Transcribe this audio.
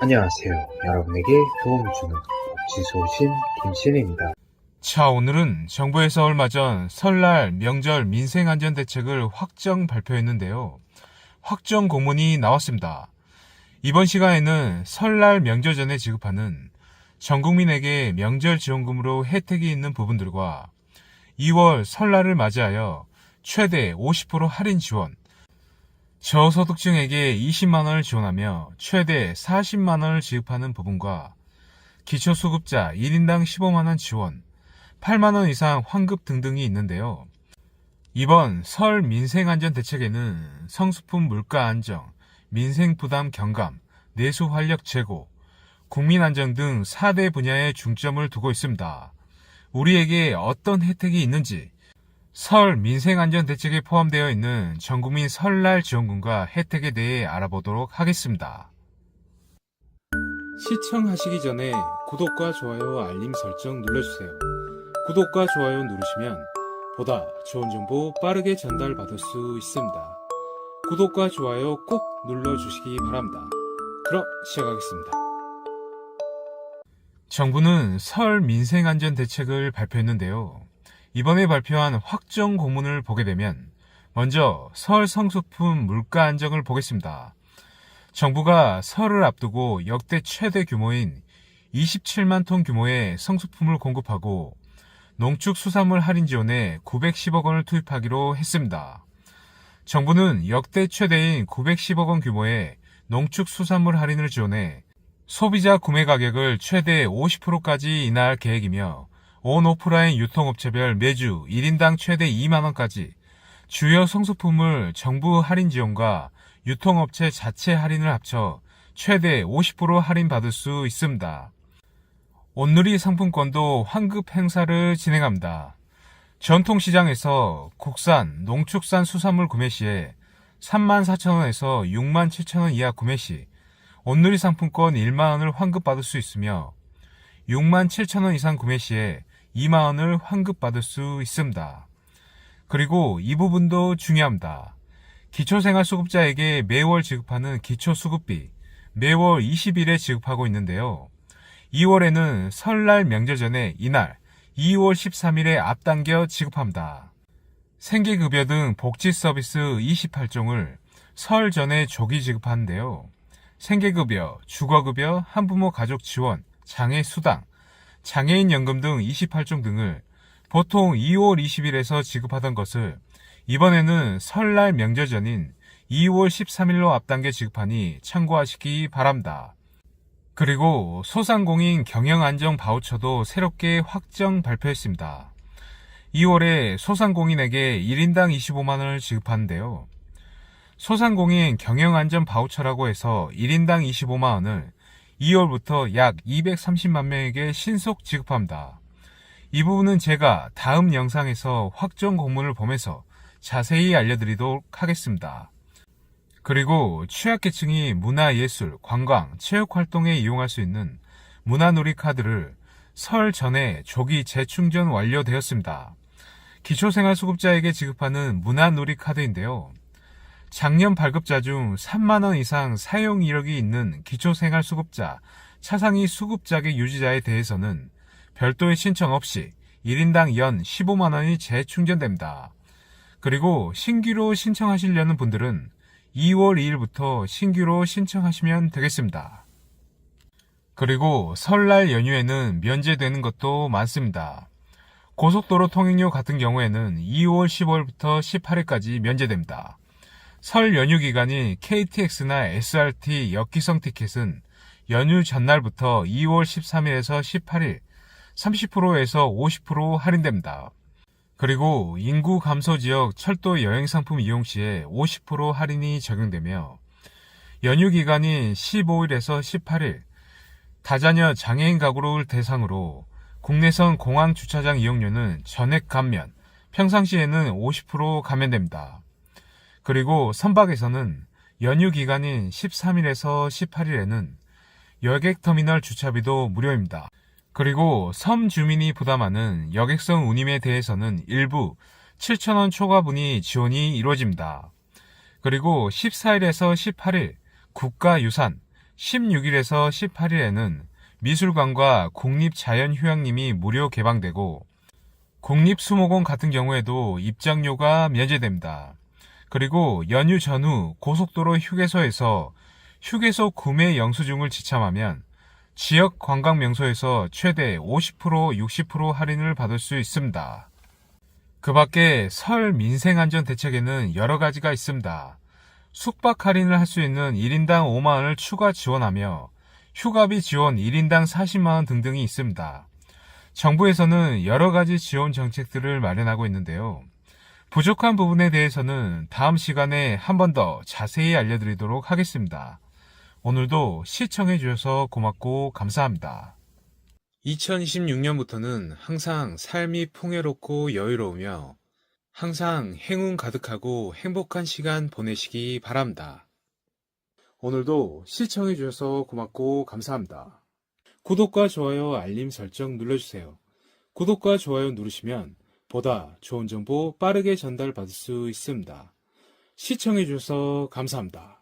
안녕하세요. 여러분에게 도움을 주는 법치 소신 김신혜입니다. 자, 오늘은 정부에서 얼마 전 설날 명절 민생안전대책을 확정 발표했는데요. 확정 공문이 나왔습니다. 이번 시간에는 설날 명절 전에 지급하는 전 국민에게 명절 지원금으로 혜택이 있는 부분들과 2월 설날을 맞이하여 최대 50% 할인 지원, 저소득층에게 20만 원을 지원하며 최대 40만 원을 지급하는 부분과 기초수급자 1인당 15만 원 지원, 8만 원 이상 환급 등등이 있는데요. 이번 설 민생안전대책에는 성수품 물가 안정, 민생 부담 경감, 내수 활력 제고, 국민 안정 등 4대 분야에 중점을 두고 있습니다. 우리에게 어떤 혜택이 있는지, 설 민생안전대책에 포함되어 있는 전국민 설날 지원금과 혜택에 대해 알아보도록 하겠습니다. 시청하시기 전에 구독과 좋아요, 알림 설정 눌러주세요. 구독과 좋아요 누르시면 보다 좋은 정보 빠르게 전달받을 수 있습니다. 구독과 좋아요 꼭 눌러주시기 바랍니다. 그럼 시작하겠습니다. 정부는 설 민생안전대책을 발표했는데요. 이번에 발표한 확정 공문을 보게 되면 먼저 설 성수품 물가 안정을 보겠습니다. 정부가 설을 앞두고 역대 최대 규모인 27만 톤 규모의 성수품을 공급하고 농축수산물 할인 지원에 910억 원을 투입하기로 했습니다. 정부는 역대 최대인 910억 원 규모의 농축수산물 할인을 지원해 소비자 구매 가격을 최대 50%까지 인하할 계획이며 온 오프라인 유통업체별 매주 1인당 최대 2만원까지 주요 성수품을 정부 할인 지원과 유통업체 자체 할인을 합쳐 최대 50% 할인받을 수 있습니다. 온누리 상품권도 환급 행사를 진행합니다. 전통시장에서 국산, 농축산 수산물 구매 시에 34,000원에서 67,000원 이하 구매 시 온누리 상품권 1만원을 환급받을 수 있으며 67,000원 이상 구매 시에 2만 원을 환급받을 수 있습니다. 그리고 이 부분도 중요합니다. 기초생활수급자에게 매월 지급하는 기초수급비 매월 20일에 지급하고 있는데요. 2월에는 설날 명절 전에 이날 2월 13일에 앞당겨 지급합니다. 생계급여 등 복지 서비스 28종을 설 전에 조기 지급하는데요. 생계급여, 주거급여, 한부모 가족 지원, 장애 수당, 장애인 연금 등 28종 등을 보통 2월 20일에서 지급하던 것을 이번에는 설날 명절 전인 2월 13일로 앞당겨 지급하니 참고하시기 바랍니다. 그리고 소상공인 경영안정 바우처도 새롭게 확정 발표했습니다. 2월에 소상공인에게 1인당 25만원을 지급하는데요. 소상공인 경영안전 바우처라고 해서 1인당 25만원을 2월부터 약 230만 명에게 신속 지급합니다. 이 부분은 제가 다음 영상에서 확정 공문을 보면서 자세히 알려드리도록 하겠습니다. 그리고 취약계층이 문화예술, 관광, 체육활동에 이용할 수 있는 문화놀이 카드를 설 전에 조기 재충전 완료되었습니다. 기초생활수급자에게 지급하는 문화놀이 카드인데요. 작년 발급자 중 3만원 이상 사용 이력이 있는 기초생활수급자, 차상위 수급자계 유지자에 대해서는 별도의 신청 없이 1인당 연 15만원이 재충전됩니다. 그리고 신규로 신청하시려는 분들은 2월 2일부터 신규로 신청하시면 되겠습니다. 그리고 설날 연휴에는 면제되는 것도 많습니다. 고속도로 통행료 같은 경우에는 2월 15일부터 18일까지 면제됩니다. 설 연휴 기간인 KTX나 SRT 역기성 티켓은 연휴 전날부터 2월 13일에서 18일 30%에서 50% 할인됩니다. 그리고 인구 감소 지역 철도 여행 상품 이용 시에 50% 할인이 적용되며 연휴 기간인 15일에서 18일 다자녀 장애인 가구를 대상으로 국내선 공항 주차장 이용료는 전액 감면, 평상시에는 50% 감면됩니다. 그리고 선박에서는 연휴 기간인 13일에서 18일에는 여객터미널 주차비도 무료입니다. 그리고 섬 주민이 부담하는 여객선 운임에 대해서는 일부 7천원 초과분이 지원이 이루어집니다. 그리고 14일에서 18일 국가유산, 16일에서 18일에는 미술관과 국립자연휴양림이 무료 개방되고 국립수목원 같은 경우에도 입장료가 면제됩니다. 그리고 연휴 전후 고속도로 휴게소에서 휴게소 구매 영수증을 지참하면 지역 관광 명소에서 최대 50% 60% 할인을 받을 수 있습니다. 그 밖에 설 민생안전 대책에는 여러 가지가 있습니다. 숙박 할인을 할 수 있는 1인당 5만원을 추가 지원하며 휴가비 지원 1인당 40만원 등등이 있습니다. 정부에서는 여러 가지 지원 정책들을 마련하고 있는데요. 부족한 부분에 대해서는 다음 시간에 한 번 더 자세히 알려드리도록 하겠습니다. 오늘도 시청해 주셔서 고맙고 감사합니다. 2026년부터는 항상 삶이 풍요롭고 여유로우며 항상 행운 가득하고 행복한 시간 보내시기 바랍니다. 오늘도 시청해 주셔서 고맙고 감사합니다. 구독과 좋아요, 알림 설정 눌러주세요. 구독과 좋아요 누르시면 보다 좋은 정보 빠르게 전달받을 수 있습니다. 시청해 주셔서 감사합니다.